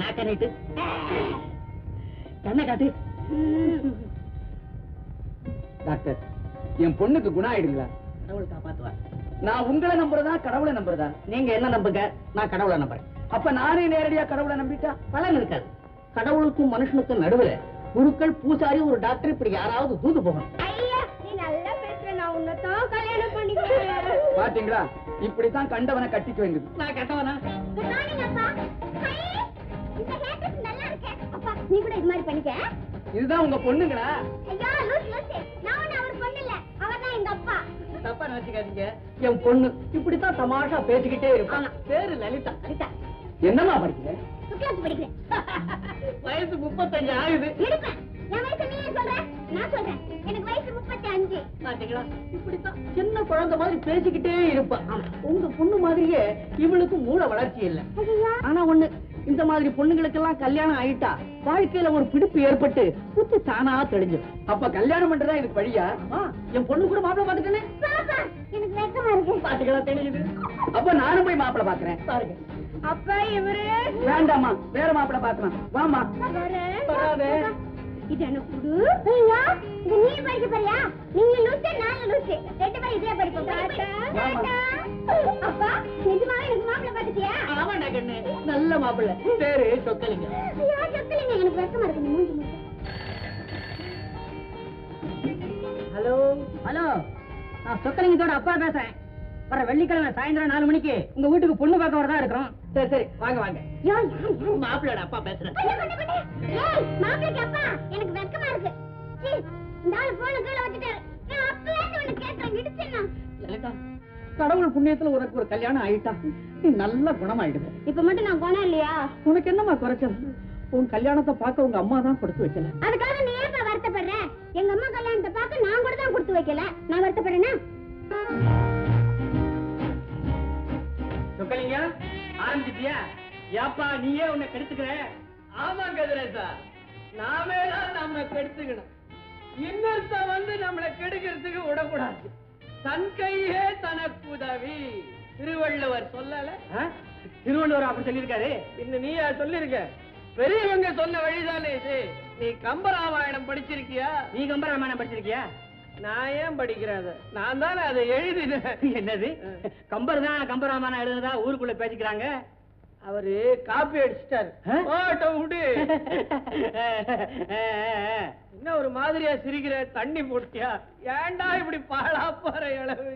நாக்க நீட்டு கண்ணை காட்டு. டாக்டர் என் பொண்ணுக்கு குணம் ஆயிடுங்களா கடவுள் காப்பாத்துவார். நான் உங்களை நம்புறதா கடவுளை நம்புறதா? நீங்க என்ன நம்புங்க? நான் கடவுளை நம்புறேன். அப்ப நானே நேரடியா கடவுளை நம்பிட்டா? பலன் இருக்காது. கடவுளுக்கும் மனுஷனுக்கும் நடுவுல குருக்கள் பூசாரி ஒரு டாக்டர் இப்படி யாராவது தூது போகணும். ஐயா நீ நல்லா பேசுற. நான் உன்னைத்தான் கல்யாணம் பண்ணிக்கிறேன். பாத்தீங்களா? இப்படித்தான் கண்டவனை கட்டிக்கு வைங்குது நான் கெட்டவனா? இந்த ஹேர் ட்ரெஸ் நல்லா இருக்கு. அப்பா நீ கூட இது மாதிரி பண்ணிக்க. இதுதான் உங்க பொண்ணுங்களா? ஐயா லூஸ் லூஸ் நான் அவர் பொண்ணு இல்ல. அவர் தான் எங்க அப்பா. தப்பா நினைச்சுக்காதீங்க. என் பொண்ணு இப்படித்தான் தமாஷா பேசிக்கிட்டே இருப்பான் பேரு லலிதா. சரிதா என்னம்மா படிக்கிறேன் சுக்லாத்து படிக்கிறேன். வயசு முப்பத்தஞ்சு ஆகுது. என் வயசு நீ சொல்ற. நான் சொல்றேன். எனக்கு வயசு முப்பத்தி அஞ்சு பாத்தீங்களா? இப்படித்தான் சின்ன குழந்தை மாதிரி பேசிக்கிட்டே இருப்பான் உங்க பொண்ணு மாதிரியே இவளுக்கு மூளை வளர்ச்சி இல்ல. ஆனா ஒண்ணு இந்த மாதிரி பொண்ணுங்களுக்கெல்லாம் கல்யாணம் ஆயிட்டா வாழ்க்கையில ஒரு பிடிப்பு ஏற்பட்டு புத்தி தானா தெளிஞ்சிடும். அப்ப கல்யாணம் பண்றதா இதுக்கு வழியா? என் பொண்ணு கூட மாப்பிள்ள பாப்பா எனக்கு வெக்கமா இருக்கு. பாத்தீங்களா தெரியுது? அப்ப நானும் போய் மாப்பிளை பாக்குறேன் பாருங்க. அப்பா இவரு? வேண்டாம்மா வேற மாப்பிளை பாக்கலாம் வாமா வராதே. இது என்ன குடு? ஐயா இது நீ படிக்க போறியா? நீங்க லூசு நான் லூசு. ரெண்டு பேரும் இதே படிப்போம். அப்பா நிஜமாவே எனக்கு மாப்பிள்ளை பாத்துட்டியா ஆமாண்டா கண்ணு. நல்ல மாப்பிள்ளை. பேரு சொக்கலிங்க. ஐயா சொக்கலிங்க. எனக்கு வெக்கமா இருக்கு. நீ மூஞ்சி மூஞ்சி ஹலோ? ஹலோ? நான் சொக்கலிங்கத்தோட அப்பா பேசுறேன். வர வெள்ளிக்கிழமை சாயந்தரம் நாலு மணிக்கு உங்க வீட்டுக்கு பொண்ணு பார்க்க வரதா இருக்கிறோம். சரி சரி வாங்க வாங்க. யோ யார் யார்? மாப்பிள்ளோட அப்பா பேசுறேன். ஏய், அப்பா, எனக்கு வெட்கமா இருக்கு. சீ, இந்த ஆளு phone அ கீழே வச்சுட்டாரு. நான் அப்பவே உன்னை கேட்டேன், இடிச்சேன்னா. லலிதா கடவுள் புண்ணியத்துல உனக்கு ஒரு கல்யாணம் ஆயிட்டா நீ நல்ல குணமாயிடுவ. இப்ப மட்டும் நான் குணம் இல்லையா? உனக்கு என்னம்மா குறைச்சல்? உன் கல்யாணத்தை பார்க்க உங்க அம்மா தான் கொடுத்து வைக்கல. அதுக்காக நீ ஏன்பா வருத்தப்படுற? எங்க அம்மா கல்யாணத்தை பார்க்க நான் கூட தான் கொடுத்து வைக்கல. நான் வருத்தப்படுறேனா? சொக்கலிங்க? ஆரம்பிச்சிட்டியா? ஏப்பா நீயே உன்னை கெடுத்துக்கிற? ஆமா கதிரேசா. நாமே தான் நம்ம கெடுத்துக்கணும். இன்னொருத்த வந்து நம்மளை கெடுக்கிறதுக்கு விடக்கூடாது. தன் கையே தனக்கு உதவி. திருவள்ளுவர் சொல்லல. திருவள்ளுவர் அப்படி சொல்லியிருக்காரு? இன்னும் நீயா சொல்லிருக்க? பெரியவங்க சொன்ன வழிதானே இது. நீ கம்பராமாயணம் படிச்சிருக்கியா? நீ கம்பராமாயணம் படிச்சிருக்கியா? நான் ஏன் படிக்கிறேன் அதை? நான் தானே அதை எழுதினேன். என்னது? கம்பர் தான் கம்பராமாயணம் எழுதுனதா ஊருக்குள்ள பேசிக்கிறாங்க? அவரு காப்பி அடிச்சிட்டாரு. என்ன ஒரு மாதிரியா சிரிக்கிற? தண்ணி போட்டியா? ஏன்டா இப்படி பாழா போற அளவு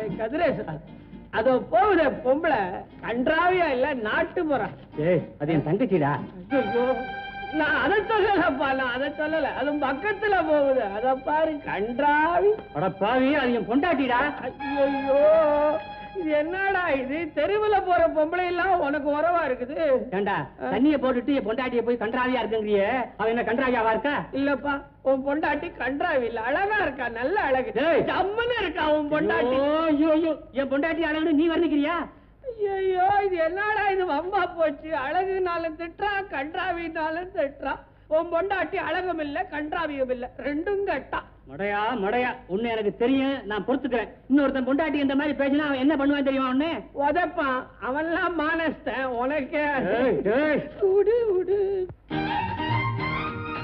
ஏய், கதிரேசா. அதோ போகுத பொம்பளை. கன்றாவியா இல்ல நாட்டு போறான் ஏய் அது என் தங்கச்சிடா. நான் அதை சொல்லலப்பா நான் அதை சொல்லல. அது பக்கத்துல போகுது. அத பாரு கன்றாவி. அட பாவி அது என் பொண்டாட்டிடா. ஐயோ இது என்னடா இது? தெருவுல போற பொம்பளை எல்லாம் உனக்கு உறவா இருக்குது. ஏண்டா தண்ணிய போட்டுட்டு என் பொண்டாட்டிய போய் கன்றாவியா இருக்குங்கிறியே? அவ என்ன கன்றாவியாவா இருக்கா? இல்லப்பா உன் பொண்டாட்டி கன்றாவி இல்ல அழகா இருக்கா நல்ல அழகு. ஏய். ஜம்முன்னு இருக்கா உன் பொண்டாட்டி? ஐயோ, என் பொண்டாட்டி அழகுன்னு நீ வர்ணிக்கிறியா? ஐயோ இது என்னடா இது வம்பா போச்சு. அழகுனாலும் திட்டுறா கன்றாவினாலும் திட்டுறா. உன் பொண்டாட்டி அழகும் இல்ல கன்றாவியும் இல்ல ரெண்டும் கட்டா. மடையா மடையா. உன்னை எனக்கு தெரியும் நான் பொறுத்துக்கிறேன். இன்னொருத்தன் பொண்டாட்டி இந்த மாதிரி பேசினா அவன் என்ன பண்ணுவான் தெரியுமா உன்னை? உதப்பான். அவன்லாம் மானஸ்தன் உனக்கே. விடு விடு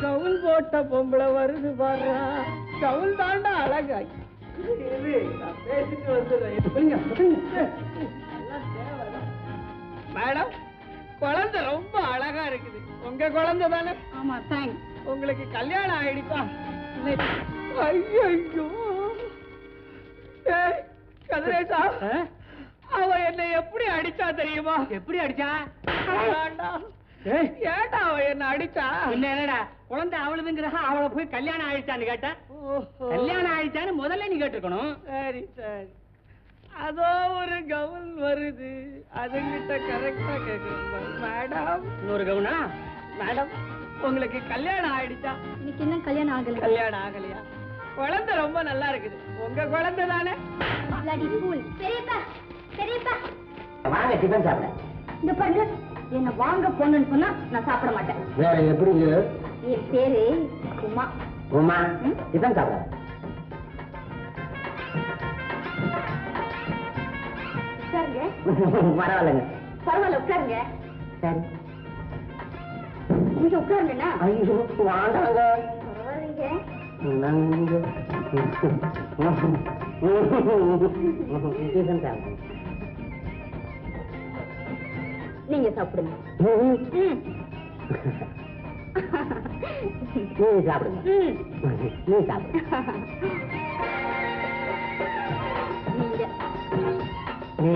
கவுல் போட்ட பொம்பளை வருது பாரு கவுல் தாண்டா அழகாய் நான் பேசிட்டு வந்துடுறேன். மேடம் குழந்தை ரொம்ப அழகா இருக்குது. உங்க குழந்தை தானே? ஆமா தேங்க்ஸ் உங்களுக்கு கல்யாணம் ஆயிடுச்சா? ஐயோ கதிரேசா? அவ என்னை எப்படி அடிச்சா தெரியுமா? எப்படி அடிச்சா? ஏன்டா அவ என்ன அடிச்சா? பின்ன என்னடா? குழந்தை அவளுதுங்கிற அவளை போய் கல்யாணம் ஆயிடுச்சான்னு கேட்டா. கல்யாணம் ஆயிடுச்சான்னு முதல்ல நீ கேட்டிருக்கணும். சரி சரி. அதோ ஒரு கவுன் வருது. அதுங்கிட்ட கரெக்டா கேக்குறேன் மேடம். இன்னொரு கவுனா மேடம். உங்களுக்கு கல்யாணம் ஆயிடுச்சா? எனக்கு இன்னும் கல்யாணம் ஆகல. கல்யாணம் ஆகலையா? குழந்தை ரொம்ப நல்லா இருக்குது. உங்க குழந்தை தானே. பெரியப்பா பெரியப்பா. வாங்க டிஃபன் சாப்பிட. இந்த பாருங்க என்ன வாங்க போன்னு சொன்னா நான் சாப்பிட மாட்டேன். வேற எப்படி என் பேரு உமா. உமா டிஃபன் சாப்பிட. உட்காருங்க. பரவாயில்லைங்க. பரவாயில்ல உட்காருங்க. சரி. நீங்க உட்காருங்கண்ணா ஐயோ பரவாயில்லைங்க நீங்க சாப்பிடுங்க. நீ சாப்பிடுங்க. நீ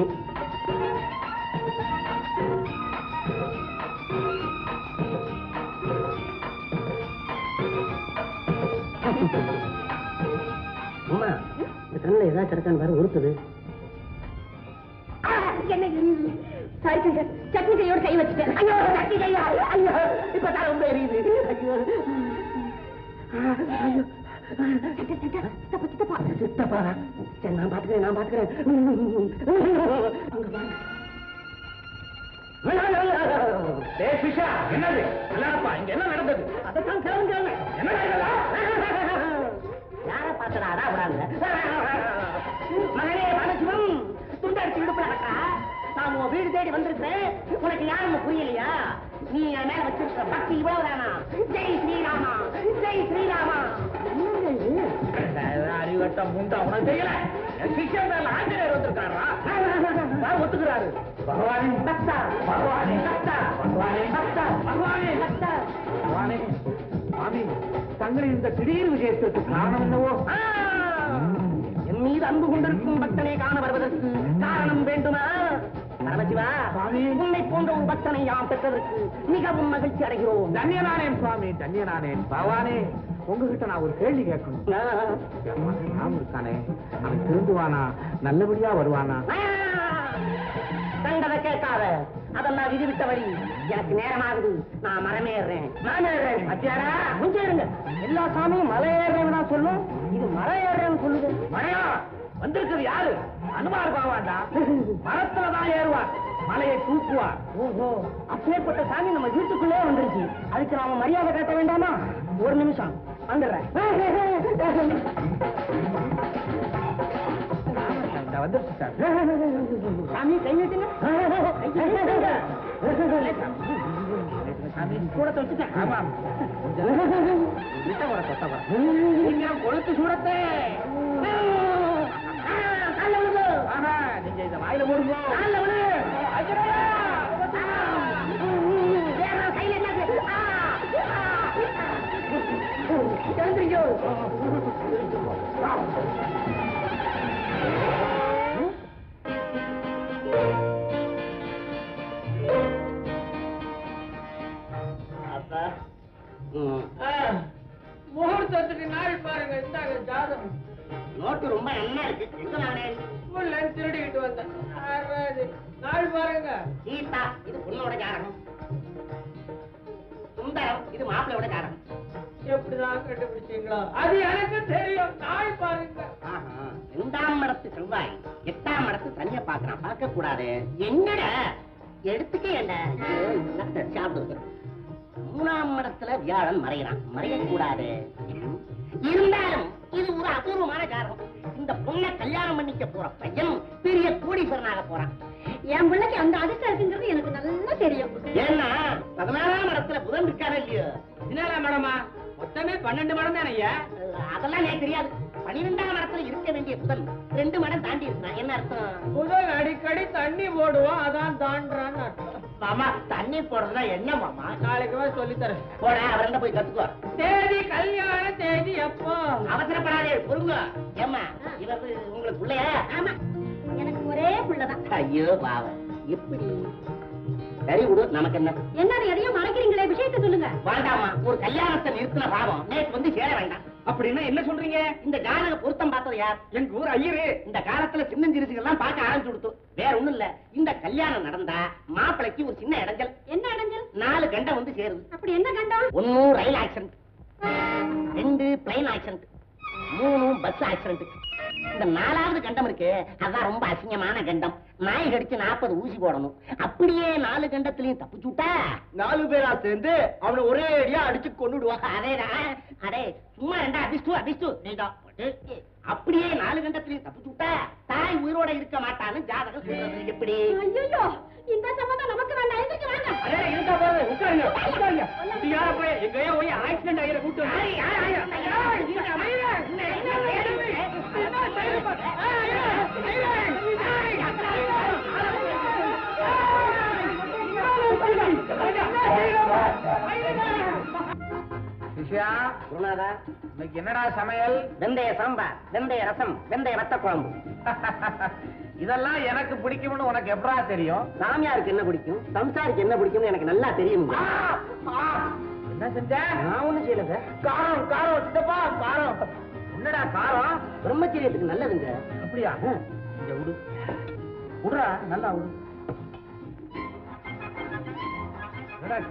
அம்மா இந்த கண்ணில் ஏதாவது கிடக்கான்னு பாரு உறுத்துது என்ன எரியுது? சட்னி கையோட கை வச்சுட்டேன். ஐயோ சட்னி கையா ஐயோ இப்ப தான் ரொம்ப எரியுது. ஐயோ. ஐயோ. சித்தப்பா சித்தப்பா. சித்தப்பா. நான் பாத்துக்கிறேன் நான் பாத்துக்கிறேன். அங்க பாருங்க. என்னது? இங்க என்ன நடந்தது? அதைத்தான் கேளுங்க என்ன யார பாத்தடாடா விடாங்க மகனே பரமசிவம் துண்டடிச்சு விடுப்புல கட்டா நான் உன் வீடு தேடி வந்திருக்கேன் உனக்கு யாருன்னு புரியலையா? நீ என் மேல வச்சிருக்க பக்தி இவ்வளவுதானா? ஜெய் ஸ்ரீராமா ஜெய் ஸ்ரீராமா. அறிவட்டம் முண்டா உனக்கு தெரியல. என் சிஷ்யன் மேல ஆஞ்சநேயர் வந்திருக்காரா? யார் ஒத்துக்கிறாரு. பகவானே. பக்தா பகவானே. பக்தா பகவானே. பக்தா பகவானே. பக்தா பகவானே. சுவாமி தங்களின் இந்த திடீர் விஜயத்திற்கு காரணம் என்னவோ? ஆ! என் மீது அன்பு கொண்டிருக்கும் பக்தனை காண வருவதற்கு காரணம் வேண்டுமா? பரமசிவா. உன்னை போன்ற ஒரு பக்தனை யாம் பெற்றதற்கு மிகவும் மகிழ்ச்சி அடைகிறோம். தன்யனானேன் சுவாமி தன்யனானேன். பகவானே. உங்ககிட்ட நான் ஒரு கேள்வி கேட்கணும். என் இருக்கானே அவன் திருந்துவானா? நல்லபடியா வருவானா? கண்டதை கேட்காத அதெல்லாம் விதிவிட்ட வழி எனக்கு நேரமாகுது. நான் மரமேறேன் மரமேறேன் அத்தியாரா கொஞ்சம் எல்லா சாமியும் மலை ஏறுறேன்னு தான் சொல்லும். இது மலை ஏறுறேன்னு சொல்லுது. மழையா வந்திருக்கிறது யாரு? அனுமார் பாவாண்டா மரத்துல தான் ஏறுவார். மலையை தூக்குவார். ஓஹோ அப்பேற்பட்ட சாமி நம்ம வீட்டுக்குள்ளே வந்துருச்சு. அதுக்கு நாம மரியாதை காட்ட வேண்டாமா? ஒரு நிமிஷம். வந்துடுறேன் வந்துருச்சு சார். சாமி கை நீட்டுங்க. சாமி கூட தொட்டுட்டேன் ஆமாம் நீங்க கொளுத்து சுடத்தே. நீங்க இத வாயில போடுங்க. எழுந்திரிக்கோ. முகூர்த்தத்துக்கு நாள் பாருங்க இந்தாங்க ஜாதகம் நோட்டு ரொம்ப நல்லா இருக்கு எங்க வாங்கினேன் ஸ்கூல்ல திருடிக்கிட்டு வந்தேன் நாள் பாருங்க சீதா இது பொண்ணோட ஜாதகம் சுந்தரம் இது மாப்பிள்ளையோட ஜாதகம் எப்படிதான் கண்டுபிடிச்சீங்களா? அது எனக்கு தெரியும். நாள் பாருங்க. ஆஹா, ரெண்டாம் இடத்து செவ்வாய் எட்டாம் இடத்து தனியா பாக்குறான் பார்க்க கூடாது என்னடா? எடுத்துக்க என்ன? சாப்பிடுது மூணாம் இடத்துல வியாழன் மறைகிறான் மறையக்கூடாது. இருந்தாலும் இது ஒரு அபூர்வமான காரணம். இந்த பொண்ணை கல்யாணம் பண்ணிக்க போற பையன் பெரிய கோடீஸ்வரனாக போறான். என் பிள்ளைக்கு அந்த அதிர்ஷ்டம் இருக்குங்கிறது எனக்கு நல்லா தெரியும். ஏன்னா பதினாறாம் இடத்துல புதன் இருக்காரு இல்லையோ? என்னடா மேடமா? மொத்தமே பன்னெண்டு மடம் தானே ஐயா? அதெல்லாம் எனக்கு தெரியாது. பன்னிரெண்டாம் இடத்துல இருக்க வேண்டிய புதன். ரெண்டு மடம் தாண்டி இருக்கிறான் என்ன அர்த்தம்? முதல் அடிக்கடி தண்ணி போடுவோம் அதான் தாண்டான்னு அர்த்தம். மாமா தண்ணி போடுறதுனா என்ன மாமா? நாளைக்கு வா சொல்லி தரேன். போட அவர்கிட்ட போய் கத்துக்கோ தேதி கல்யாண தேதி எப்போ அவசரப்படாதே பொறுங்க. ஏம்மா இவர் உங்களுக்கு பிள்ளையா? ஆமா எனக்கு ஒரே புள்ளதான். ஐயோ பாவம். எப்படி சரி விடு நமக்கு என்ன? என்ன எதையும் மறைக்கிறீங்களே விஷயத்தை சொல்லுங்க. வேண்டாமா ஒரு கல்யாணத்தை நிறுத்தின பாவம் நேற்று வந்து சேர வேண்டாம். அப்படின்னா என்ன சொல்றீங்க? இந்த ஜாதக பொருத்தம் பார்த்தது யார்? எங்க ஊர் ஐயரு. இந்த காலத்துல சின்னஞ்சிறுசுகள்லாம் பார்க்க ஆரம்பிச்சு கொடுத்து. வேற ஒண்ணும் இல்ல. இந்த கல்யாணம் நடந்தா மாப்பிளைக்கு ஒரு சின்ன இடைஞ்சல். என்ன இடைஞ்சல்? நாலு கண்டம் வந்து சேருது. அப்படி என்ன கண்டம்? ஒன்னு ரயில் ஆக்சிடென்ட் ரெண்டு பிளைன் ஆக்சிடென்ட் மூணு பஸ் ஆக்சிடென்ட் இந்த நாலாவது கண்டம் இருக்கு அதான் ரொம்ப அசிங்கமான கண்டம். நாய் கடிச்சு நாற்பது ஊசி போடணும். அப்படியே நாலு கண்டத்திலையும் தப்பிச்சு விட்டா? நாலு பேரா சேர்ந்து அவனை ஒரே அடியா அடிச்சு கொண்டுடுவான் அதேதான் அடே சும்மா ரெண்டா அபிஷ்டு அபிஷ்டு அப்படியே நாலு கண்டத்திலையும் தப்பிச்சு விட்டா தாய் உயிரோட இருக்க மாட்டான்னு ஜாதகம் சொல்றது. எப்படி? ஐயோ இந்த சம்பந்தம் நமக்கு வேண்டாம். எதுக்கு வேண்டாம் அடே, இருக்கா பாரு, உட்காருங்க, உட்காருங்க. யார போய், எங்கேயோ போய் accident ஆகிற கூட்டம். யாரு, சிஷ்யா குருநாதா இன்னைக்கு என்னடா சமையல்? வெந்தய சாம்பார் வெந்தய ரசம் வெந்தய வத்த குழம்பு. இதெல்லாம் எனக்கு பிடிக்கும்னு உனக்கு எப்படா தெரியும்? சாமியாருக்கு என்ன பிடிக்கும்? சம்சாருக்கு என்ன பிடிக்கும்னு எனக்கு நல்லா தெரியுங்க என்ன செஞ்ச? நான் ஒண்ணும் செய்யல காரம் காரம் சித்தப்பா காரம். என்னடா காரம்? பிரம்மச்சரியத்துக்கு நல்லதுங்க அப்படியா? இங்க விடு விடுறா நல்லா விடு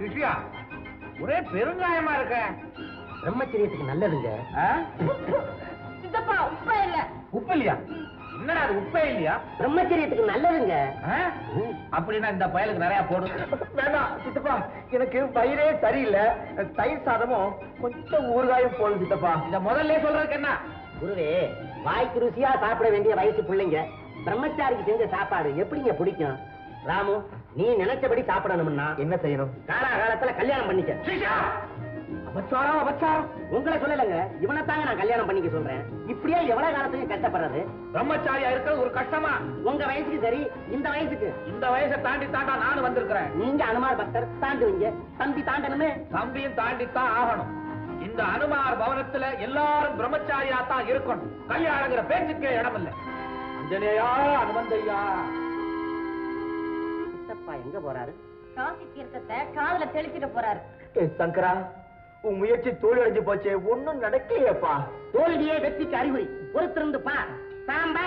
சிஷ்யா ஒரே பெருங்காயமா இருக்க. பிரம்மச்சரியத்துக்கு நல்லதுங்க? சித்தப்பா உப்பா இல்ல. உப்பு இல்லையா? என்னடா அது உப்பே இல்லையா? பிரம்மச்சரியத்துக்கு நல்லதுங்க? அப்படின்னா இந்த பயலுக்கு நிறைய போடு. வேண்டாம் சித்தப்பா எனக்கு வயிறே சரியில்லை. தயிர் சாதமும் கொஞ்சம் ஊறுகாயும் போதும் சித்தப்பா. இத முதல்ல சொல்றதுக்கு என்ன? குருவே வாய்க்கு ருசியா சாப்பிட வேண்டிய வயசு பிள்ளைங்க. பிரம்மச்சாரிக்கு செஞ்ச சாப்பாடு எப்படிங்க பிடிக்கும்? ராமு நீ நினைச்சபடி சாப்பிடணும்னா என்ன செய்யணும்? காலாகாலத்துல கல்யாணம் பண்ணிக்க. அபச்சாரம் அபச்சாரம். உங்களை சொல்லலைங்க இவனைத்தாங்க நான் கல்யாணம் பண்ணிக்க சொல்றேன். இப்படியே எவ்வளவு காலத்துக்கு கஷ்டப்படுறது? பிரம்மச்சாரியா இருக்கிறது ஒரு கஷ்டமா? உங்க வயசுக்கு சரி இந்த வயசுக்கு. இந்த வயசை தாண்டி தாண்டா நானும் வந்திருக்கிறேன். நீங்க அனுமார் பக்தர் தாண்டுவீங்க. தம்பி தாண்டணுமே. தம்பியும் தாண்டித்தான் ஆகணும். இந்த அனுமார் பவனத்துல எல்லாரும் பிரம்மச்சாரியா தான் இருக்கணும். கல்யாணங்கிற பேச்சுக்கே இடம் இல்ல அஞ்சனேயா அனுமந்தையா. சித்தப்பா எங்க போறாரு? காசி தீர்த்தத்தை காதுல தெளிச்சிட்டு போறாரு. சங்கரா உன் முயற்சி தோல்வி அடைஞ்சு போச்சே. ஒண்ணும் நடக்கலையேப்பா. தோல்வியே வெற்றிக்கு அறிகுறி. பொறுத்திருந்து பார். சாம்பா